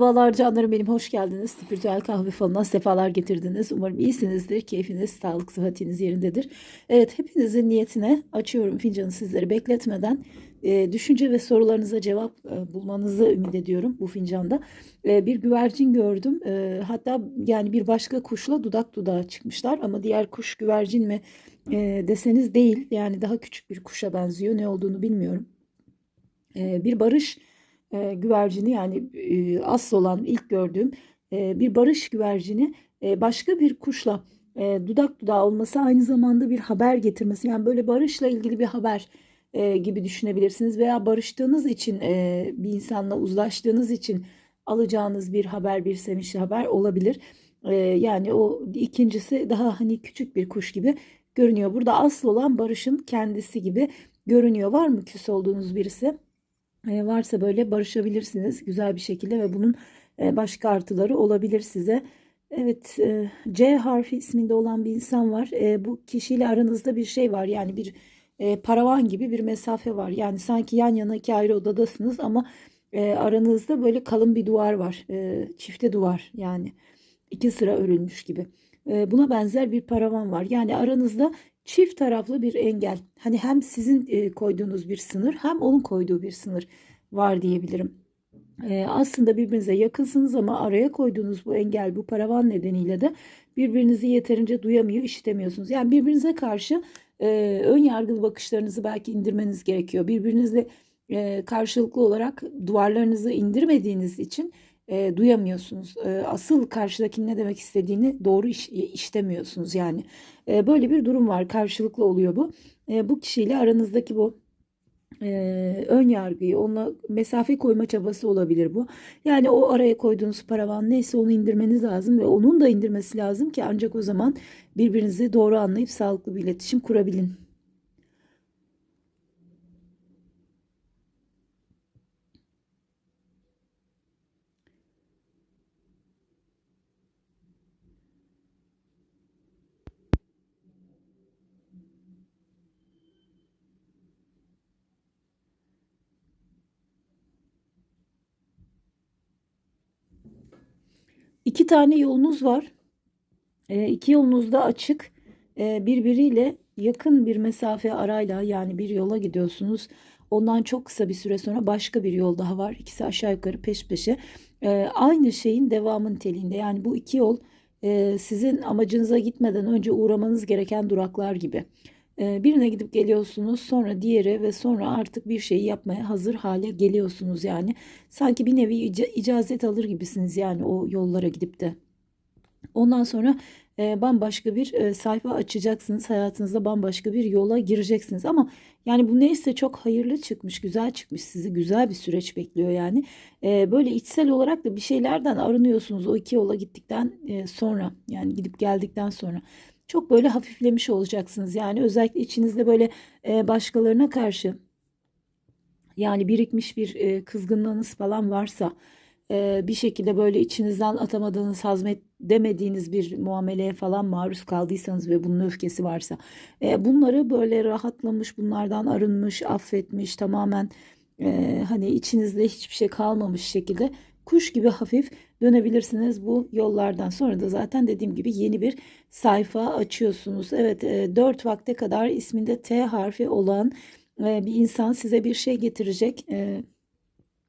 Merhabalar canlarım benim hoş geldiniz. Spiritüel kahve falına sefalar getirdiniz. Umarım iyisinizdir. Keyfiniz, sağlık, sıhhatiniz yerindedir. Evet hepinizin niyetine açıyorum fincanı sizleri bekletmeden. e, düşünce ve sorularınıza cevap e, bulmanızı ümit ediyorum bu fincanda. E, bir güvercin gördüm. E, hatta yani bir başka kuşla dudak dudağa çıkmışlar ama diğer kuş güvercin mi e, deseniz değil. Yani daha küçük bir kuşa benziyor. Ne olduğunu bilmiyorum. E, bir barış e, güvercini yani e, asıl olan ilk gördüğüm e, bir barış güvercini e, başka bir kuşla e, dudak dudağa olması aynı zamanda bir haber getirmesi. Yani böyle barışla ilgili bir haber e, gibi düşünebilirsiniz veya barıştığınız için e, bir insanla uzlaştığınız için alacağınız bir haber, bir sevinçli haber olabilir. E, yani o ikincisi daha hani küçük bir kuş gibi görünüyor. Burada asıl olan barışın kendisi gibi görünüyor. Var mı küs olduğunuz birisi? E, varsa böyle barışabilirsiniz güzel bir şekilde ve bunun e, başka artıları olabilir size. Evet, e, C harfi isminde olan bir insan var. Bu kişiyle aranızda bir şey var. Yani bir paravan gibi bir mesafe var. Yani sanki yan yana iki ayrı odadasınız ama aranızda böyle kalın bir duvar var. Çifte duvar yani iki sıra örülmüş gibi. E, buna benzer bir paravan var. Yani aranızda çift taraflı bir engel. Hani hem sizin e, koyduğunuz bir sınır hem onun koyduğu bir sınır var diyebilirim. E, aslında birbirinize yakınsınız ama araya koyduğunuz bu engel, bu paravan nedeniyle de birbirinizi yeterince duyamıyor, işitemiyorsunuz. Yani birbirinize karşı e, ön yargılı bakışlarınızı belki indirmeniz gerekiyor. Birbirinizle e, karşılıklı olarak duvarlarınızı indirmediğiniz için e, duyamıyorsunuz. E, asıl karşıdakinin ne demek istediğini doğru iş, işlemiyorsunuz yani. E, böyle bir durum var. Karşılıklı oluyor bu. E, bu kişiyle aranızdaki bu e, ön yargıyı, onunla mesafe koyma çabası olabilir bu. Yani o araya koyduğunuz paravan neyse onu indirmeniz lazım ve onun da indirmesi lazım ki ancak o zaman birbirinizi doğru anlayıp sağlıklı bir iletişim kurabilin. İki tane yolunuz var. E, iki yolunuz da açık. E, birbiriyle yakın bir mesafe arayla yani bir yola gidiyorsunuz. Ondan çok kısa bir süre sonra başka bir yol daha var. İkisi aşağı yukarı peş peşe. E, aynı şeyin devamı niteliğinde. Yani bu iki yol e, sizin amacınıza gitmeden önce uğramanız gereken duraklar gibi. E, birine gidip geliyorsunuz sonra diğeri ve sonra artık bir şeyi yapmaya hazır hale geliyorsunuz yani. Sanki bir nevi ica- icazet alır gibisiniz yani o yollara gidip de. Ondan sonra e, bambaşka bir e, sayfa açacaksınız. Hayatınızda bambaşka bir yola gireceksiniz. Ama yani bu neyse çok hayırlı çıkmış, güzel çıkmış. Sizi güzel bir süreç bekliyor yani. E, böyle içsel olarak da bir şeylerden arınıyorsunuz o iki yola gittikten e, sonra. Yani gidip geldikten sonra. Çok böyle hafiflemiş olacaksınız. Yani özellikle içinizde böyle e, başkalarına karşı yani birikmiş bir e, kızgınlığınız falan varsa e, bir şekilde böyle içinizden atamadığınız, hazmedemediğiniz bir muameleye falan maruz kaldıysanız ve bunun öfkesi varsa e, bunları böyle rahatlamış, bunlardan arınmış, affetmiş, tamamen e, hani içinizde hiçbir şey kalmamış şekilde kuş gibi hafif dönebilirsiniz bu yollardan. Sonra da zaten dediğim gibi yeni bir sayfa açıyorsunuz. Evet, e, 4 vakte kadar isminde T harfi olan e, bir insan size bir şey getirecek. E,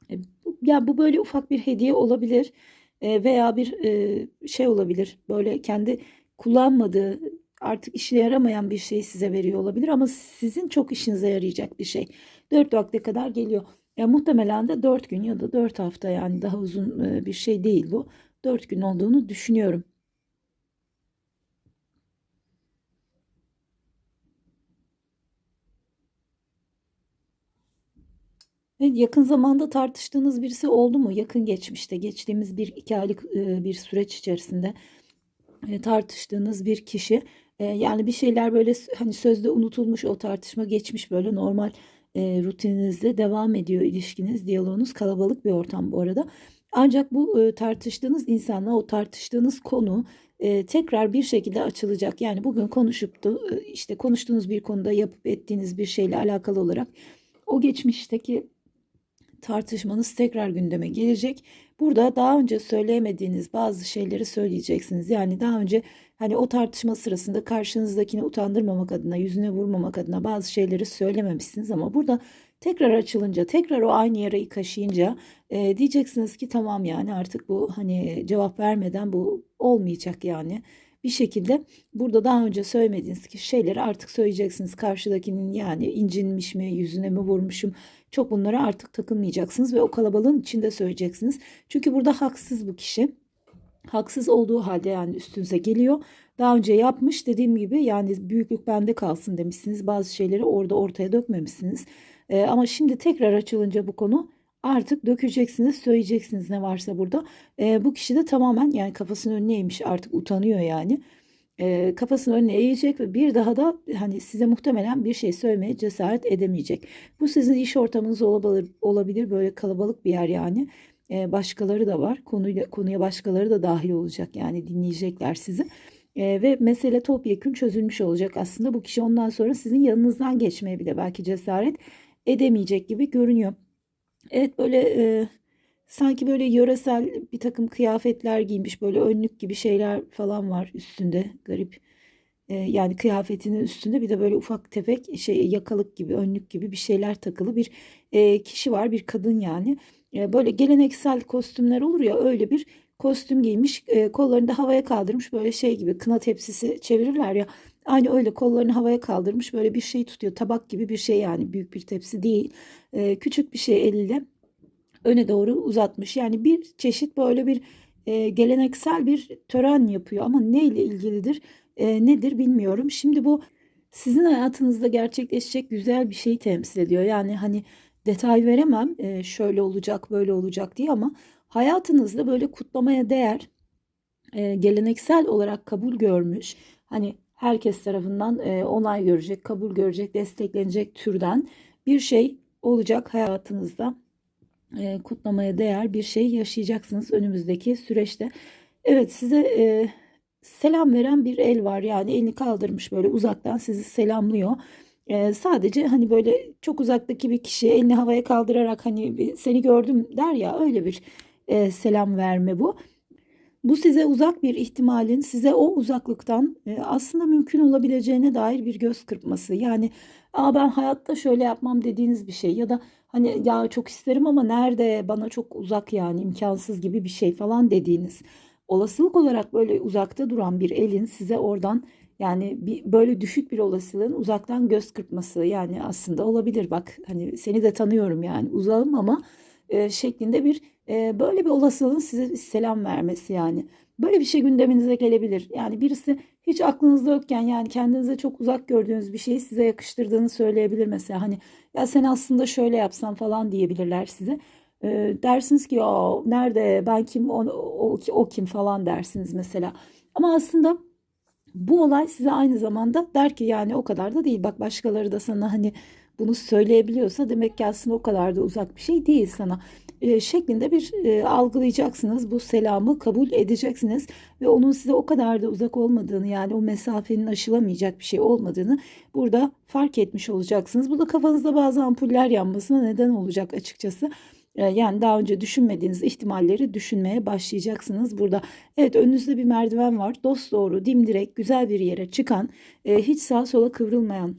e, ya bu böyle ufak bir hediye olabilir e, veya bir şey olabilir. Böyle kendi kullanmadığı artık işine yaramayan bir şey size veriyor olabilir ama sizin çok işinize yarayacak bir şey. 4 vakte kadar geliyor. Ya muhtemelen de 4 gün ya da 4 hafta yani daha uzun e, bir şey değil bu. 4 gün olduğunu düşünüyorum. Evet, yakın zamanda tartıştığınız birisi oldu mu? Yakın geçmişte, geçtiğimiz bir iki aylık e, bir süreç içerisinde e, tartıştığınız bir kişi. E, yani bir şeyler böyle hani sözde unutulmuş o tartışma geçmiş böyle normal e, rutininizde devam ediyor ilişkiniz, diyaloğunuz kalabalık bir ortam bu arada. Ancak bu e, tartıştığınız insanla o tartıştığınız konu e, tekrar bir şekilde açılacak. Yani bugün konuşup da e, işte konuştuğunuz bir konuda yapıp ettiğiniz bir şeyle alakalı olarak o geçmişteki tartışmanız tekrar gündeme gelecek. Burada daha önce söyleyemediğiniz bazı şeyleri söyleyeceksiniz. Yani daha önce hani o tartışma sırasında karşınızdakini utandırmamak adına, yüzüne vurmamak adına bazı şeyleri söylememişsiniz ama burada tekrar açılınca, tekrar o aynı yarayı kaşıyınca e, diyeceksiniz ki tamam yani artık bu hani cevap vermeden bu olmayacak yani bir şekilde burada daha önce söylemediğiniz ki şeyleri artık söyleyeceksiniz. Karşıdakinin yani incinmiş mi, yüzüne mi vurmuşum çok bunlara artık takılmayacaksınız ve o kalabalığın içinde söyleyeceksiniz. Çünkü burada haksız bu kişi. Haksız olduğu halde yani üstünüze geliyor. Daha önce yapmış dediğim gibi yani büyüklük bende kalsın demişsiniz. Bazı şeyleri orada ortaya dökmemişsiniz. Ee, ama şimdi tekrar açılınca bu konu artık dökeceksiniz, söyleyeceksiniz ne varsa burada. E, bu kişi de tamamen yani kafasının önüne eğmiş artık utanıyor yani. E, kafasının önüne eğecek ve bir daha da hani size muhtemelen bir şey söylemeye cesaret edemeyecek. Bu sizin iş ortamınız olabilir, olabilir böyle kalabalık bir yer yani. E, başkaları da var. Konuyla, konuya başkaları da dahil olacak yani dinleyecekler sizi. E, ve mesele topyekun çözülmüş olacak aslında. Bu kişi ondan sonra sizin yanınızdan geçmeye bile belki cesaret edemeyecek gibi görünüyor. Evet böyle e, sanki böyle yöresel bir takım kıyafetler giymiş böyle önlük gibi şeyler falan var üstünde garip. E, yani kıyafetinin üstünde bir de böyle ufak tefek şey yakalık gibi önlük gibi bir şeyler takılı bir e, kişi var bir kadın yani. E, böyle geleneksel kostümler olur ya öyle bir kostüm giymiş e, kollarını da havaya kaldırmış böyle şey gibi kına tepsisi çevirirler ya aynı öyle kollarını havaya kaldırmış böyle bir şey tutuyor tabak gibi bir şey yani büyük bir tepsi değil. E, küçük bir şey eliyle öne doğru uzatmış. Yani bir çeşit böyle bir geleneksel bir tören yapıyor. Ama neyle ilgilidir e, nedir bilmiyorum. Şimdi bu sizin hayatınızda gerçekleşecek güzel bir şeyi temsil ediyor. Yani hani detay veremem e, şöyle olacak böyle olacak diye ama hayatınızda böyle kutlamaya değer e, geleneksel olarak kabul görmüş hani herkes tarafından e, onay görecek, kabul görecek, desteklenecek türden bir şey olacak hayatınızda. Kutlamaya değer bir şey yaşayacaksınız önümüzdeki süreçte. Evet size selam veren bir el var yani elini kaldırmış böyle uzaktan sizi selamlıyor. Ee, sadece hani böyle çok uzaktaki bir kişi elini havaya kaldırarak hani seni gördüm der ya öyle bir e, selam verme bu. Bu size uzak bir ihtimalin size o uzaklıktan e, aslında mümkün olabileceğine dair bir göz kırpması. Yani Aa, ben hayatta şöyle yapmam dediğiniz bir şey ya da hani ya çok isterim ama nerede bana çok uzak yani imkansız gibi bir şey falan dediğiniz. Olasılık olarak böyle uzakta duran bir elin size oradan yani bir, böyle düşük bir olasılığın uzaktan göz kırpması yani aslında olabilir. Bak hani seni de tanıyorum yani uzağım ama e, şeklinde bir e, böyle bir olasılığın size selam vermesi yani. Böyle bir şey gündeminize gelebilir. Yani birisi hiç aklınızda yokken yani kendinize çok uzak gördüğünüz bir şeyi size yakıştırdığını söyleyebilir mesela. Hani ya sen aslında şöyle yapsan falan diyebilirler size. E, dersiniz ki ya nerede ben kim o, o, o kim falan dersiniz mesela. Ama aslında bu olay size aynı zamanda der ki yani o kadar da değil. Bak başkaları da sana hani bunu söyleyebiliyorsa demek ki aslında o kadar da uzak bir şey değil sana e, şeklinde bir e, algılayacaksınız. Bu selamı kabul edeceksiniz ve onun size o kadar da uzak olmadığını yani o mesafenin aşılamayacak bir şey olmadığını burada fark etmiş olacaksınız. Bu da kafanızda bazı ampuller yanmasına neden olacak açıkçası. E, yani daha önce düşünmediğiniz ihtimalleri düşünmeye başlayacaksınız burada. Evet önünüzde bir merdiven var. Dost doğru, dimdirek, güzel bir yere çıkan, e, hiç sağa sola kıvrılmayan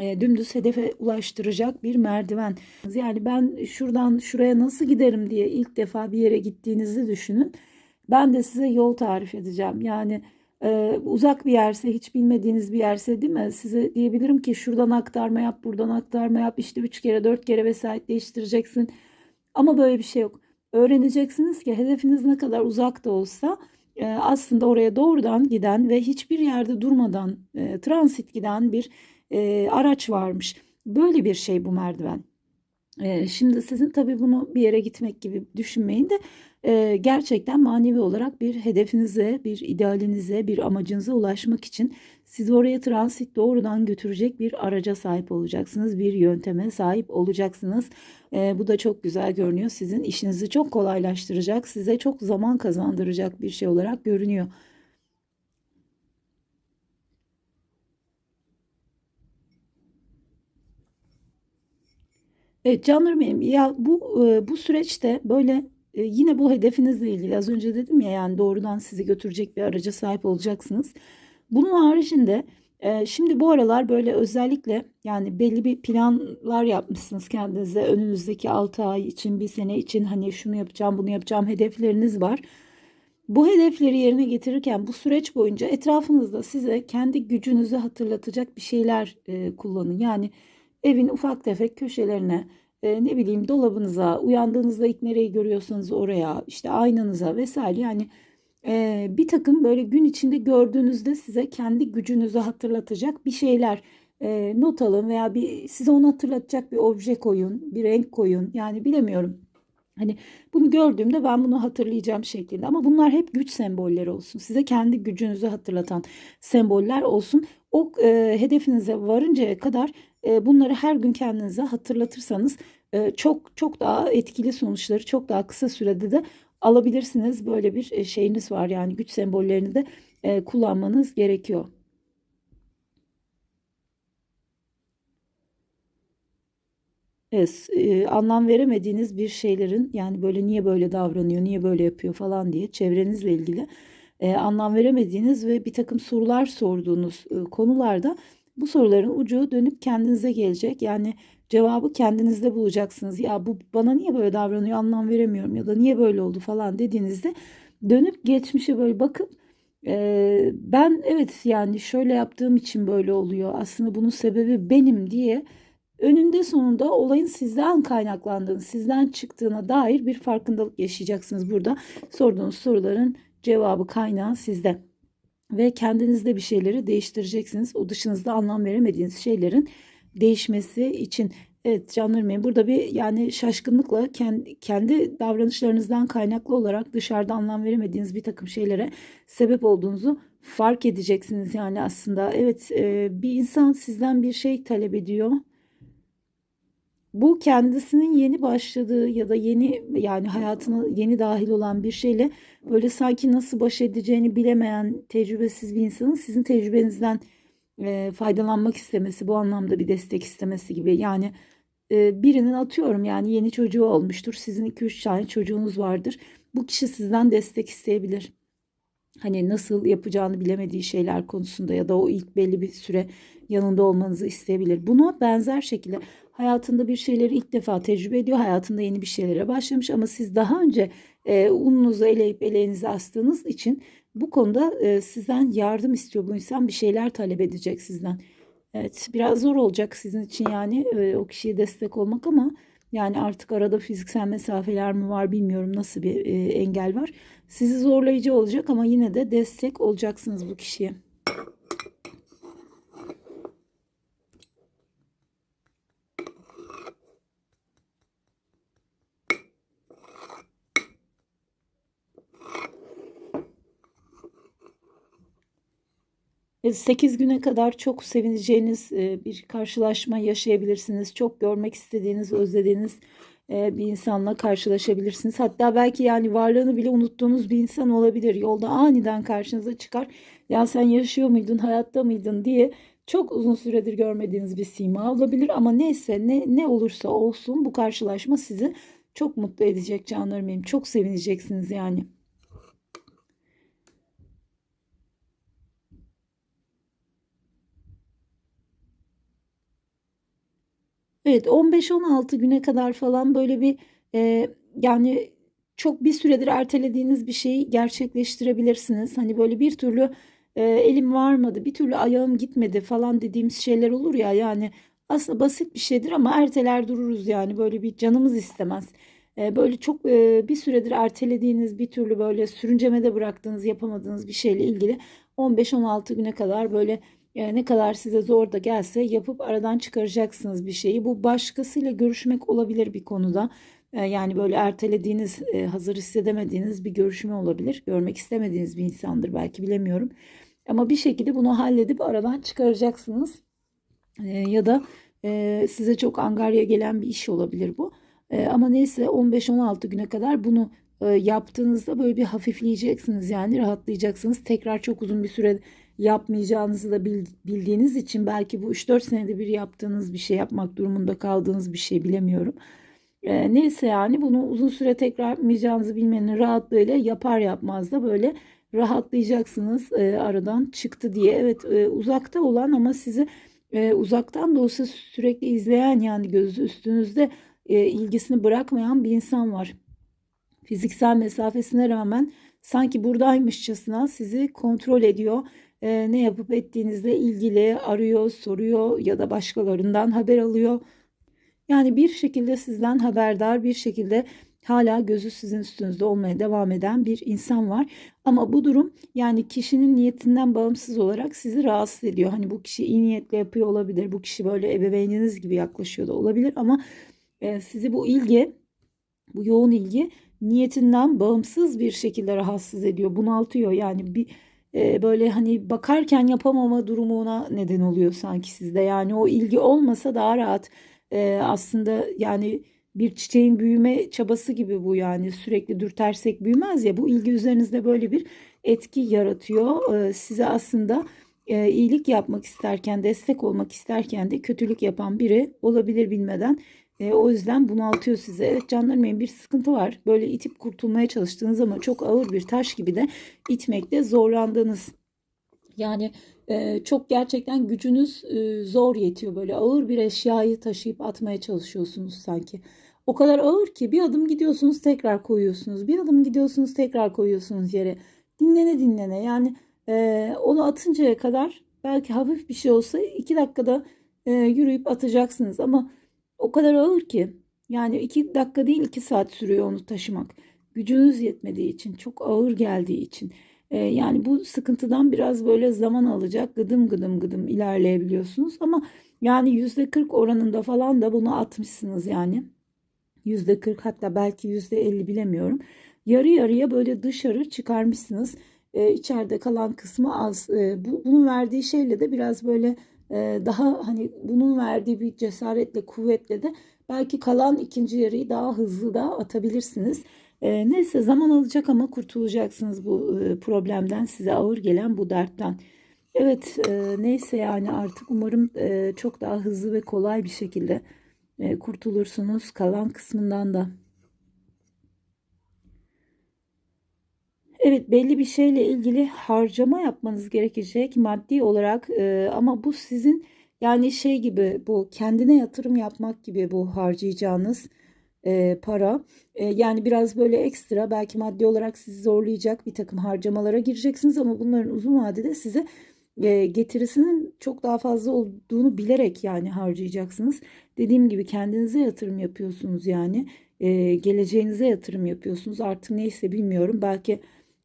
e, dümdüz hedefe ulaştıracak bir merdiven. Yani ben şuradan şuraya nasıl giderim diye ilk defa bir yere gittiğinizi düşünün. Ben de size yol tarif edeceğim. Yani e, uzak bir yerse, hiç bilmediğiniz bir yerse değil mi? Size diyebilirim ki şuradan aktarma yap, buradan aktarma yap. İşte üç kere, dört kere vesayet değiştireceksin. Ama böyle bir şey yok. Öğreneceksiniz ki hedefiniz ne kadar uzak da olsa e, aslında oraya doğrudan giden ve hiçbir yerde durmadan e, transit giden bir e, araç varmış. Böyle bir şey bu merdiven. Şimdi sizin tabii bunu bir yere gitmek gibi düşünmeyin de e, gerçekten manevi olarak bir hedefinize, bir idealinize, bir amacınıza ulaşmak için sizi oraya transit doğrudan götürecek bir araca sahip olacaksınız. Bir yönteme sahip olacaksınız. E, bu da çok güzel görünüyor. Sizin işinizi çok kolaylaştıracak, size çok zaman kazandıracak bir şey olarak görünüyor. Evet canlarım benim ya bu bu süreçte böyle e, yine bu hedefinizle ilgili az önce dedim ya yani doğrudan sizi götürecek bir araca sahip olacaksınız. Bunun haricinde e, şimdi bu aralar böyle özellikle yani belli bir planlar yapmışsınız kendinize önünüzdeki 6 ay için bir sene için hani şunu yapacağım bunu yapacağım hedefleriniz var. Bu hedefleri yerine getirirken bu süreç boyunca etrafınızda size kendi gücünüzü hatırlatacak bir şeyler e, kullanın. Yani evin ufak tefek köşelerine, e, ne bileyim dolabınıza, uyandığınızda ilk nereyi görüyorsanız oraya, işte aynanıza vesaire yani e, bir takım böyle gün içinde gördüğünüzde size kendi gücünüzü hatırlatacak bir şeyler e, not alın veya bir size onu hatırlatacak bir obje koyun, bir renk koyun. Yani bilemiyorum. Hani bunu gördüğümde ben bunu hatırlayacağım şeklinde ama bunlar hep güç sembolleri olsun. Size kendi gücünüzü hatırlatan semboller olsun. O e, hedefinize varıncaya kadar e, bunları her gün kendinize hatırlatırsanız çok çok daha etkili sonuçları çok daha kısa sürede de alabilirsiniz. Böyle bir e, şeyiniz var yani güç sembollerini de e, kullanmanız gerekiyor. Evet, e, anlam veremediğiniz bir şeylerin yani böyle niye böyle davranıyor, niye böyle yapıyor falan diye çevrenizle ilgili anlam veremediğiniz ve bir takım sorular sorduğunuz konularda bu soruların ucu dönüp kendinize gelecek. Yani cevabı kendinizde bulacaksınız. Ya bu bana niye böyle davranıyor anlam veremiyorum ya da niye böyle oldu falan dediğinizde dönüp geçmişe böyle bakıp e, ben evet yani şöyle yaptığım için böyle oluyor. Aslında bunun sebebi benim diye önünde sonunda olayın sizden kaynaklandığını, sizden çıktığına dair bir farkındalık yaşayacaksınız burada. Sorduğunuz soruların cevabı kaynağı sizde. Ve kendinizde bir şeyleri değiştireceksiniz. O dışınızda anlam veremediğiniz şeylerin değişmesi için. Evet canlarım benim burada bir yani şaşkınlıkla kendi, davranışlarınızdan kaynaklı olarak dışarıda anlam veremediğiniz bir takım şeylere sebep olduğunuzu fark edeceksiniz. Yani aslında evet bir insan sizden bir şey talep ediyor bu kendisinin yeni başladığı ya da yeni yani hayatına yeni dahil olan bir şeyle böyle sanki nasıl baş edeceğini bilemeyen tecrübesiz bir insanın sizin tecrübenizden e, faydalanmak istemesi bu anlamda bir destek istemesi gibi. Yani e, birinin atıyorum yani yeni çocuğu olmuştur sizin 2-3 tane çocuğunuz vardır. Bu kişi sizden destek isteyebilir hani nasıl yapacağını bilemediği şeyler konusunda ya da o ilk belli bir süre yanında olmanızı isteyebilir. Buna benzer şekilde hayatında bir şeyleri ilk defa tecrübe ediyor. Hayatında yeni bir şeylere başlamış ama siz daha önce e, ununuzu eleyip eleğinizi astığınız için bu konuda e, sizden yardım istiyor bu insan. Bir şeyler talep edecek sizden. Evet biraz zor olacak sizin için yani e, o kişiye destek olmak ama yani artık arada fiziksel mesafeler mi var bilmiyorum nasıl bir e, engel var. Sizi zorlayıcı olacak ama yine de destek olacaksınız bu kişiye. 8 güne kadar çok sevineceğiniz bir karşılaşma yaşayabilirsiniz. Çok görmek istediğiniz, özlediğiniz bir insanla karşılaşabilirsiniz. Hatta belki yani varlığını bile unuttuğunuz bir insan olabilir. Yolda aniden karşınıza çıkar. Ya sen yaşıyor muydun, hayatta mıydın diye çok uzun süredir görmediğiniz bir sima olabilir. Ama neyse ne, ne olursa olsun bu karşılaşma sizi çok mutlu edecek canlarım benim. Çok sevineceksiniz yani. Evet 15-16 güne kadar falan böyle bir e, yani çok bir süredir ertelediğiniz bir şeyi gerçekleştirebilirsiniz. Hani böyle bir türlü e, elim varmadı, bir türlü ayağım gitmedi falan dediğimiz şeyler olur ya yani aslında basit bir şeydir ama erteler dururuz yani böyle bir canımız istemez. E, böyle çok e, bir süredir ertelediğiniz bir türlü böyle sürüncemede bıraktığınız yapamadığınız bir şeyle ilgili 15-16 güne kadar böyle yani ne kadar size zor da gelse yapıp aradan çıkaracaksınız bir şeyi. Bu başkasıyla görüşmek olabilir bir konuda. Ee, yani böyle ertelediğiniz, e, hazır hissedemediğiniz bir görüşme olabilir. Görmek istemediğiniz bir insandır belki bilemiyorum. Ama bir şekilde bunu halledip aradan çıkaracaksınız. Ee, ya da e, size çok angarya gelen bir iş olabilir bu. Ee, ama neyse 15-16 güne kadar bunu e, yaptığınızda böyle bir hafifleyeceksiniz yani rahatlayacaksınız. Tekrar çok uzun bir süre yapmayacağınızı da bil- bildiğiniz için belki bu 3-4 senede bir yaptığınız bir şey yapmak durumunda kaldığınız bir şey bilemiyorum. E, neyse yani bunu uzun süre tekrar yapmayacağınızı bilmenin rahatlığıyla yapar yapmaz da böyle rahatlayacaksınız e, aradan çıktı diye. Evet e, uzakta olan ama sizi e, uzaktan da olsa sürekli izleyen yani gözü üstünüzde e, ilgisini bırakmayan bir insan var. Fiziksel mesafesine rağmen sanki buradaymışçasına sizi kontrol ediyor. E, ne yapıp ettiğinizle ilgili arıyor, soruyor ya da başkalarından haber alıyor. Yani bir şekilde sizden haberdar, bir şekilde hala gözü sizin üstünüzde olmaya devam eden bir insan var. Ama bu durum yani kişinin niyetinden bağımsız olarak sizi rahatsız ediyor. Hani bu kişi iyi niyetle yapıyor olabilir. Bu kişi böyle ebeveyniniz gibi yaklaşıyor da olabilir ama e, sizi bu ilgi, bu yoğun ilgi niyetinden bağımsız bir şekilde rahatsız ediyor, bunaltıyor. Yani bir e, böyle hani bakarken yapamama durumuna neden oluyor sanki sizde. Yani o ilgi olmasa daha rahat e, aslında yani bir çiçeğin büyüme çabası gibi bu yani sürekli dürtersek büyümez ya bu ilgi üzerinizde böyle bir etki yaratıyor. E, size aslında e, iyilik yapmak isterken, destek olmak isterken de kötülük yapan biri olabilir bilmeden. E, o yüzden bunaltıyor size. Evet canlarım benim bir sıkıntı var. Böyle itip kurtulmaya çalıştığınız ama çok ağır bir taş gibi de itmekte zorlandığınız. Yani e, çok gerçekten gücünüz e, zor yetiyor. Böyle ağır bir eşyayı taşıyıp atmaya çalışıyorsunuz sanki. O kadar ağır ki bir adım gidiyorsunuz tekrar koyuyorsunuz. Bir adım gidiyorsunuz tekrar koyuyorsunuz yere. Dinlene dinlene yani e, onu atıncaya kadar belki hafif bir şey olsa iki dakikada e, yürüyüp atacaksınız. Ama o kadar ağır ki yani iki dakika değil iki saat sürüyor onu taşımak. Gücünüz yetmediği için çok ağır geldiği için. E, yani bu sıkıntıdan biraz böyle zaman alacak gıdım gıdım gıdım ilerleyebiliyorsunuz. Ama yani yüzde kırk oranında falan da bunu atmışsınız yani. Yüzde kırk hatta belki yüzde elli bilemiyorum. Yarı yarıya böyle dışarı çıkarmışsınız. E, içeride kalan kısmı az. E, bu, bunun verdiği şeyle de biraz böyle daha hani bunun verdiği bir cesaretle, kuvvetle de belki kalan ikinci yarıyı daha hızlı da atabilirsiniz. E, neyse zaman alacak ama kurtulacaksınız bu e, problemden, size ağır gelen bu dertten. Evet, e, neyse yani artık umarım e, çok daha hızlı ve kolay bir şekilde kurtulursunuz kalan kısmından da. Evet belli bir şeyle ilgili harcama yapmanız gerekecek maddi olarak e, ama bu sizin yani şey gibi bu kendine yatırım yapmak gibi bu harcayacağınız e, para. E, yani biraz böyle ekstra belki maddi olarak sizi zorlayacak bir takım harcamalara gireceksiniz ama bunların uzun vadede size e, getirisinin çok daha fazla olduğunu bilerek yani harcayacaksınız. Dediğim gibi kendinize yatırım yapıyorsunuz yani e, geleceğinize yatırım yapıyorsunuz. Artık neyse bilmiyorum belki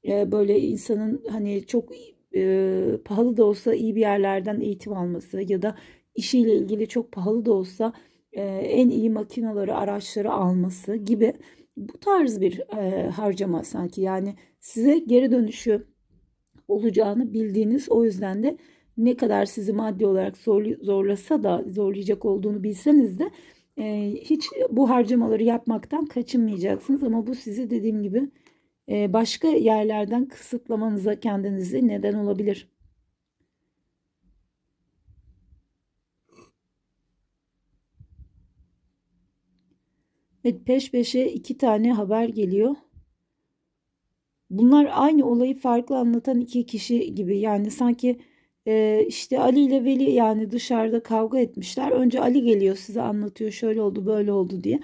e, böyle insanın hani çok e, pahalı da olsa iyi bir yerlerden eğitim alması ya da işiyle ilgili çok pahalı da olsa e, en iyi makinaları, araçları alması gibi bu tarz bir e, harcama sanki. Yani size geri dönüşü olacağını bildiğiniz o yüzden de ne kadar sizi maddi olarak zorlasa da zorlayacak olduğunu bilseniz de e, hiç bu harcamaları yapmaktan kaçınmayacaksınız. Ama bu sizi dediğim gibi başka yerlerden kısıtlamanıza kendinizi neden olabilir. Evet, peş peşe iki tane haber geliyor. Bunlar aynı olayı farklı anlatan iki kişi gibi. Yani sanki e, işte Ali ile Veli yani dışarıda kavga etmişler. Önce Ali geliyor size anlatıyor şöyle oldu böyle oldu diye.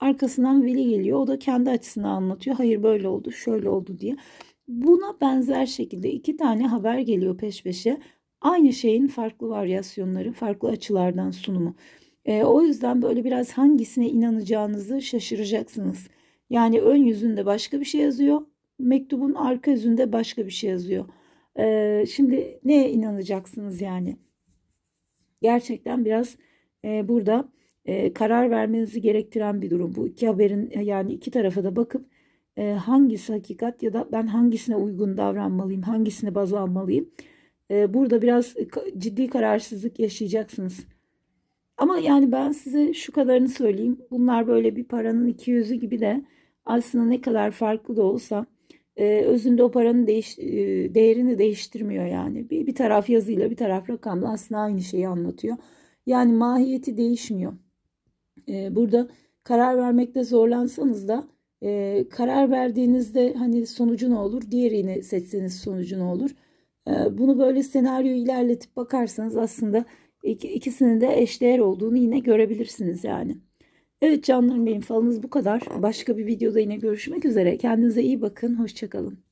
Arkasından Veli geliyor. O da kendi açısından anlatıyor. Hayır böyle oldu şöyle oldu diye. Buna benzer şekilde iki tane haber geliyor peş peşe. Aynı şeyin farklı varyasyonları, farklı açılardan sunumu. E, o yüzden böyle biraz hangisine inanacağınızı şaşıracaksınız. Yani ön yüzünde başka bir şey yazıyor. Mektubun arka yüzünde başka bir şey yazıyor. E, şimdi neye inanacaksınız yani? Gerçekten biraz e, burada e, karar vermenizi gerektiren bir durum. Bu iki haberin yani iki tarafa da bakıp e, hangisi hakikat ya da ben hangisine uygun davranmalıyım, hangisine baz almalıyım. E, burada biraz ciddi kararsızlık yaşayacaksınız. Ama yani ben size şu kadarını söyleyeyim. Bunlar böyle bir paranın iki yüzü gibi de aslında ne kadar farklı da olsa e, özünde o paranın değiş, e, değerini değiştirmiyor yani. Bir, bir taraf yazıyla bir taraf rakamla aslında aynı şeyi anlatıyor. Yani mahiyeti değişmiyor. E, burada karar vermekte zorlansanız da e, karar verdiğinizde hani sonucu ne olur? Diğerini seçseniz sonucu ne olur? E, bunu böyle senaryo ilerletip bakarsanız aslında iki, ikisinin de eşdeğer olduğunu yine görebilirsiniz yani. Evet canlarım benim falınız bu kadar. Başka bir videoda yine görüşmek üzere. Kendinize iyi bakın. Hoşçakalın.